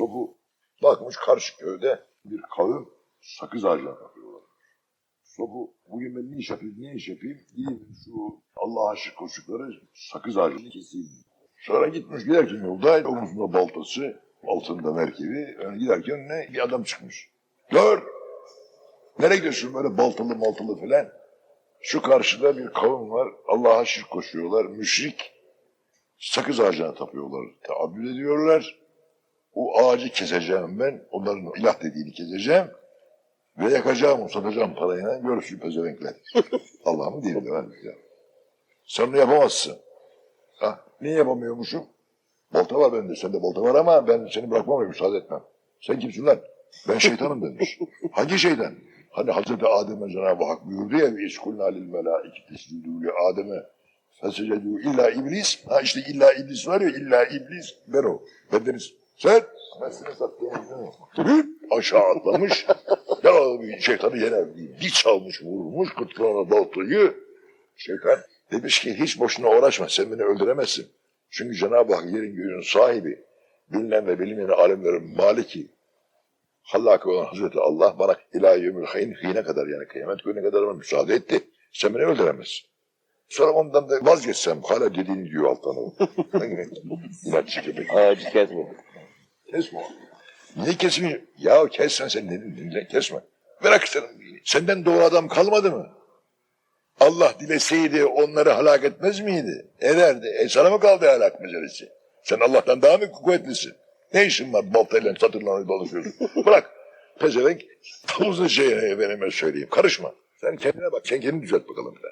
Sofu bakmış karşı köyde bir kavim sakız ağacına takıyorlar. Sofu bugün ben ne iş yapayım, ne iş yapayım? Gideyim şu Allah'a şık koşukları sakız ağacını keseyim. Sonra gitmiş giderken yolda omuzunda baltası, altında merkebi. Yani giderken ne bir adam çıkmış. Gör! Nereye gidiyorsun böyle baltalı maltalı falan? Şu karşıda bir kavim var. Allah'a şirk koşuyorlar. Müşrik. Sakız ağacına tapıyorlar. Taabbül ediyorlar. O ağacı keseceğim ben. Onların ilah dediğini keseceğim. Ve yakacağım, satacağım parayla. Görürsün pezevenkler. Allah'ımın dini var. Ya. Sen onu yapamazsın. Ha, niye yapamıyormuşum? Bolta var bende. Sende bolta var ama ben seni bırakmam ve müsaade etmem. Sen kimsin lan? Ben şeytanım demiş. Hangi şeytan? Hani Hazreti Adem'e Cenab-ı Hak buyurdu ya iskulna lil melaike tescudû li Adem'e fesecedû illa iblis. Ha işte illa iblis var ya illa iblis. Ben o. Bendeniz. Sen seni sattım. Aşağı atlamış. ya bir şeytanı yere bir çalmış vurmuş kıtlığına baltayı. Şeytan demiş ki hiç boşuna uğraşma sen beni öldüremezsin. Çünkü Cenab-ı Hak yerin göğün sahibi. Bilinen ve bilinmeyen alemlerin maliki. Hallaki olan Hazreti Allah bana ilahi ömür hayin hine kadar yani kıyamet gününe kadar bana müsaade etti. Sen beni öldüremezsin. Sonra ondan da vazgeçsem hala dediğini diyor alttan o. İnatçı köpek. Ağacı kesmedi. Kesme onu. Niye kesmiyor? Ya kesme sen ne dedin? Kesme. Bırak sen. Senden doğru adam kalmadı mı? Allah dileseydi onları helak etmez miydi? Ederdi. E sana mı kaldı helak meselesi? Sen Allah'tan daha mı kuvvetlisin? Ne işin var baltayla satırla dolaşıyorsun? Bırak. Pezevenk tavuzun şeyine efendime söyleyeyim. Karışma. Sen kendine bak. Sen kendini düzelt bakalım bir.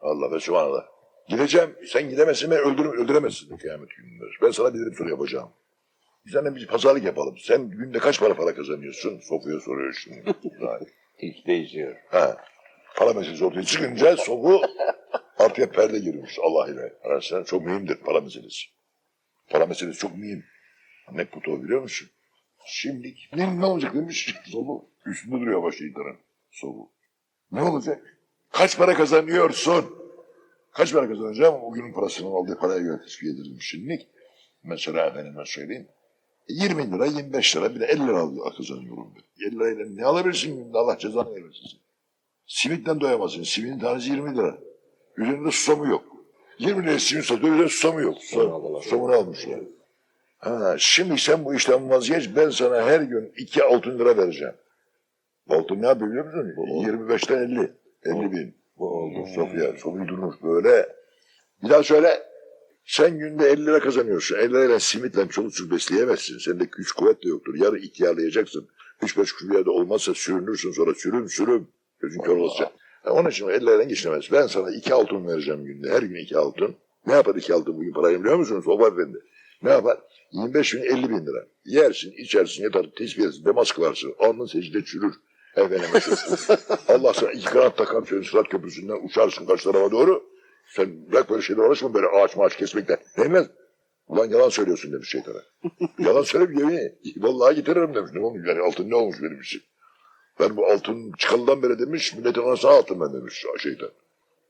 Allah ve subhanallah. Gideceğim. Sen gidemezsin. Ben öldürüm, öldüremezsin kıyamet gününde. Ben sana bir soru yapacağım. Biz seninle bir pazarlık yapalım. Sen günde kaç para para kazanıyorsun? Sofu'ya soruyor şimdi. Hiç değişiyor. Ha. Para meselesi ortaya çıkınca Sofu artıya perde girmiş Allah ile. Arasında çok mühimdir para meselesi. Para meselesi çok mühim. Ne putu biliyor musun? Şimdi ne, ne olacak demiş Sofu. Üstünde duruyor baş şeytanın Sofu. Ne olacak? Kaç para kazanıyorsun? Kaç para kazanacağım? O günün parasının aldığı paraya göre tespit edilmiş şimdilik. Mesela efendime söyleyeyim. 20 lira, 25 lira, bir de 50 lira alıyor, kazanıyorum ben. 50 lirayla ne alabilirsin günde? Allah cezanı vermesin. Simitten doyamazsın. Simitin tanesi 20 lira. Üzerinde susamı yok. 20 liraya simit satıyor, üzerinde susamı yok. Susam, susamını almışlar. Ha, şimdi sen bu işten vazgeç, ben sana her gün 2 altın lira vereceğim. Altın ne yapıyor biliyor musun? 25'ten 50. 50 bin. Bu oldu. Sofya, Sofya durmuş böyle. Bir daha söyle. Sen günde 50 lira kazanıyorsun. 50 lirayla simitle çoluk çocuk besleyemezsin. Sende güç kuvvet de yoktur. Yarın ihtiyarlayacaksın. 3-5 kuruş bir yerde olmazsa sürünürsün sonra sürüm sürüm. Gözün kör olacak. Ha, onun için 50 liradan geçinemez. Ben sana 2 altın vereceğim günde. Her gün 2 altın. Ne yapar 2 altın bugün parayı biliyor musunuz? O var bende. Ne yapar? 25 bin 50 bin lira. Yersin, içersin, yatar, tesbih edersin, namaz kılarsın. Alnın secde çürür. Efendim Allah sana iki kanat takar şöyle Sırat Köprüsü'nden uçarsın karşı tarafa doğru. Sen bırak böyle şeyler uğraşma böyle ağaç maaş kesmekten. Değmez. Ulan yalan söylüyorsun demiş şeytana. yalan söyle yemin. Vallahi getiririm demiş. Ne olmuş yani altın ne olmuş benim için. Ben bu altın çıkalıdan beri demiş milletin anasını altın ben demiş şeytan.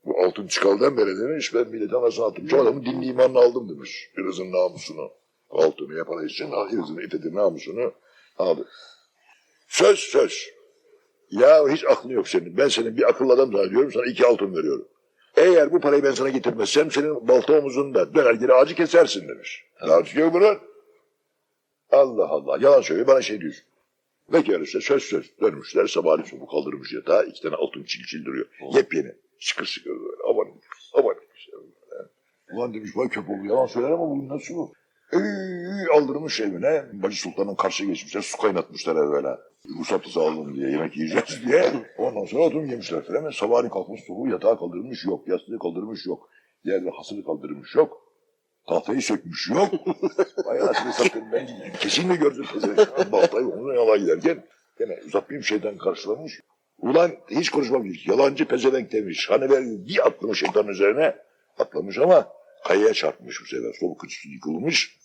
Bu altın çıkalıdan beri demiş ben milletin anasını altın. Şu adamın dinli imanını aldım demiş. Birazın namusunu. Altını yapan için birazın itedi namusunu aldı. Söz söz. Ya hiç aklın yok senin. Ben senin bir akıllı adam zannediyorum sana iki altın veriyorum. Eğer bu parayı ben sana getirmezsem senin balta omuzunda döner geri ağacı kesersin demiş. Daha çıkıyor bunun. Allah Allah. Yalan söylüyor bana şey diyor. Ve görürse söz söz. Dönmüşler sabahleyin sobu kaldırmış yatağa. iki tane altın çil çil duruyor. Yepyeni. Şıkır şıkır böyle. Aman aman. Ulan demiş vay köpek yalan söyler ama bugün nasıl bu? Ey, aldırmış evine. Bacı Sultan'ın karşıya geçmişler. Su kaynatmışlar evvela. Ruhsatlısı alın diye yemek yiyeceğiz diye. Ondan sonra oturum yemişler falan. Hemen sabahleyin kalkmış soğuğu yatağa kaldırmış yok. Yastığı kaldırmış yok. Yerde hasırı kaldırmış yok. Tahtayı sökmüş yok. Vay anasını satayım ben kesinlikle gördüm. teyze. Baltayı onunla yala giderken gene uzatmayayım şeytan karşılamış. Ulan hiç konuşmamış. Yalancı pezevenk demiş. Hani ben bir atlamış şeytanın üzerine atlamış ama kayaya çarpmış bu sefer. Sol kıçısı yıkılmış.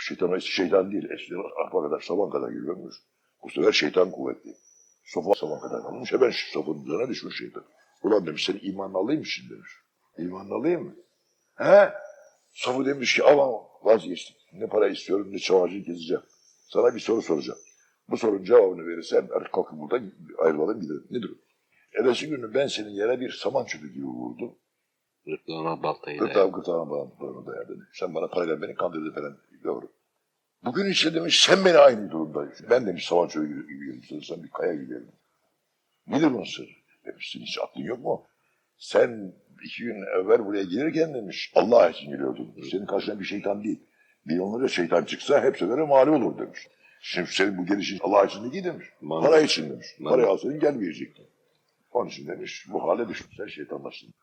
Şeytan şeytan değil. Eski arpa kadar saban kadar yürümüş. Bu sefer şeytan kuvvetli. Sofa saban kadar kalmış. Hemen şu sofanın üzerine düşmüş şeytan. Ulan demiş senin imanını alayım şimdi demiş. İmanını alayım mı? He? Sofu demiş ki ama vazgeçtim. Ne para istiyorum ne çavacı gezeceğim. Sana bir soru soracağım. Bu sorunun cevabını verirsen artık kalkıp buradan ayrılalım gidelim. Nedir o? Ertesi günü ben senin yere bir saman çöpü gibi vurdum. Gırtlağına baltayı Gırtlağım gırtlağım bağımlılığını dayadı. Sen bana parayla beni kandırdın falan. Doğru. Bugün ise demiş sen beni aynı durumda. Ben demiş saman çöpü gibi, gibi yerim. Sen bir kaya gibi yerim. Nedir bunun sırrı? Demişsin hiç aklın yok mu? Sen iki gün evvel buraya gelirken demiş Allah için geliyordun. Senin karşına bir şeytan değil. Milyonlarca şeytan çıksa hepsilere mali olur demiş. Şimdi senin bu gelişin Allah için değil demiş. Man- Para için demiş. Man- Parayı alsaydın gelmeyecektin. Onun için demiş bu hale düşmüşler şeytanlaştın.